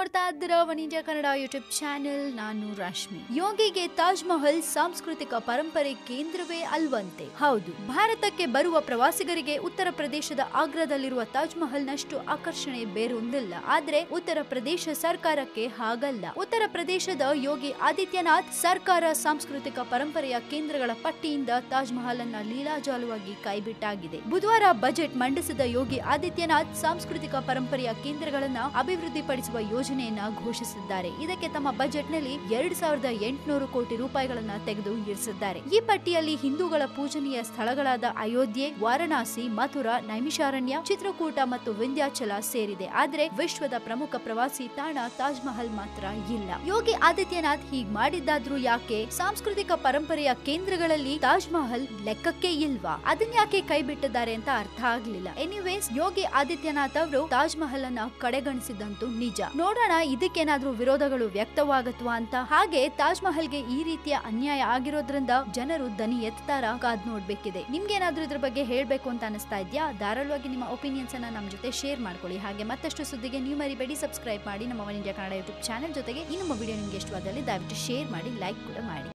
ನೋಡ್ತಾ ಇದ್ದೀರಾ one Kannada YouTube channel ನಾನು ರಶ್ಮಿ. ಯೋಗಿಗೆ ತಾಜ್ ಮಹಲ್ ಸಾಂಸ್ಕೃತಿಕ ಪರಂಪರೆ ಕೇಂದ್ರವೇ ಅಲ್ವಂತೆ. ಹೌದು, ಭಾರತಕ್ಕೆ ಬರುವ ಪ್ರವಾಸಿಗರಿಗೆ ಉತ್ತರ ಪ್ರದೇಶದ ಆಗ್ರಾದಲ್ಲಿರುವ ತಾಜ್ ಮಹಲ್ ನಷ್ಟು ಆಕರ್ಷಣೆ ಬೇರೊಂದಿಲ್ಲ. ಆದ್ರೆ ಉತ್ತರ ಪ್ರದೇಶ ಸರ್ಕಾರಕ್ಕೆ ಹಾಗಲ್ಲ. ಉತ್ತರ ಪ್ರದೇಶದ ಯೋಗಿ ಆದಿತ್ಯನಾಥ್ ಸರ್ಕಾರ ಸಾಂಸ್ಕೃತಿಕ ಪರಂಪರೆಯ ಕೇಂದ್ರಗಳ ಪಟ್ಟಿಯಿಂದ ತಾಜ್ ಮಹಲ್ ಅನ್ನ ಲೀಲಾಜಾಲವಾಗಿ ಕೈಬಿಟ್ಟಾಗಿದೆ. ಬುಧವಾರ ಬಜೆಟ್ ಮಂಡಿಸಿದ ಯೋಗಿ ಆದಿತ್ಯನಾಥ್ ಸಾಂಸ್ಕೃತಿಕ ಪರಂಪರೆಯ ಕೇಂದ್ರಗಳನ್ನ ಅಭಿವೃದ್ಧಿಪಡಿಸುವ ಯೋಜನೆಯನ್ನ ಘೋಷಿಸಿದ್ದಾರೆ. ಇದಕ್ಕೆ ತಮ್ಮ ಬಜೆಟ್ನಲ್ಲಿ ಎರಡ್ ಸಾವಿರದ ಎಂಟುನೂರು ಕೋಟಿ ರೂಪಾಯಿಗಳನ್ನ ತೆಗೆದು ಇರಿಸಿದ್ದಾರೆ. ಈ ಪಟ್ಟಿಯಲ್ಲಿ ಹಿಂದೂಗಳ ಪೂಜನೀಯ ಸ್ಥಳಗಳಾದ ಅಯೋಧ್ಯೆ, ವಾರಣಾಸಿ, ಮಥುರಾ, ನೈಮಿಷಾರಣ್ಯ, ಚಿತ್ರಕೂಟ ಮತ್ತು ವಿಂಧ್ಯಾಚಲ ಸೇರಿದೆ. ಆದ್ರೆ ವಿಶ್ವದ ಪ್ರಮುಖ ಪ್ರವಾಸಿ ತಾಣ ತಾಜ್ ಮಹಲ್ ಮಾತ್ರ ಇಲ್ಲ. ಯೋಗಿ ಆದಿತ್ಯನಾಥ್ ಹೀಗ್ ಮಾಡಿದ್ದಾದ್ರೂ ಯಾಕೆ ಸಾಂಸ್ಕೃತಿಕ ಪರಂಪರೆಯ ಕೇಂದ್ರಗಳಲ್ಲಿ ತಾಜ್ ಮಹಲ್ ಲೆಕ್ಕಕ್ಕೆ ಇಲ್ವಾ? ಅದನ್ಯಾಕೆ ಕೈ ಬಿಟ್ಟಿದ್ದಾರೆ ಅಂತ ಅರ್ಥ ಆಗ್ಲಿಲ್ಲ. ಎನಿವೇಸ್ ಯೋಗಿ ಆದಿತ್ಯನಾಥ್ ಅವರು ತಾಜ್ ಮಹಲ್ ಅನ್ನ ಕಡೆಗಣಿಸಿದಂತೂ ನಿಜ. ನೋಡೋಣ ಇದಕ್ಕೇನಾದ್ರೂ ವಿರೋಧಗಳು ವ್ಯಕ್ತವಾಗತ್ವಾ ಅಂತ? ಹಾಗೆ ತಾಜ್ ಮಹಲ್ಗೆ ಈ ರೀತಿಯ ಅನ್ಯಾಯ ಆಗಿರೋದ್ರಿಂದ ಜನರು ದನಿ ಎತ್ತಾರ ಕಾದ್ ನೋಡ್ಬೇಕಿದೆ. ನಿಮ್ಗೇನಾದ್ರೂ ಇದ್ರ ಬಗ್ಗೆ ಹೇಳ್ಬೇಕು ಅಂತ ಅನಿಸ್ತಾ ಇದ್ಯಾ? ಧಾರಾಳವಾಗಿ ನಿಮ್ಮ ಒಪಿನಿಯನ್ಸ್ ಅನ್ನ ನಮ್ಮ ಜೊತೆ ಶೇರ್ ಮಾಡ್ಕೊಳ್ಳಿ. ಹಾಗೆ ಮತ್ತಷ್ಟು ಸುದ್ದಿಗೆ ನೀವು ಮರಿಬೇಡಿ, ಸಬ್ಸ್ಕ್ರೈಬ್ ಮಾಡಿ ನಮ್ಮ one India Kannada YouTube channel ಜೊತೆಗೆ ಈ ನಮ್ಮ ವಿಡಿಯೋ ನಿಮ್ಗೆ ಇಷ್ಟವಾದಲ್ಲಿ ದಯವಿಟ್ಟು ಶೇರ್ ಮಾಡಿ, ಲೈಕ್ ಕೂಡ ಮಾಡಿ.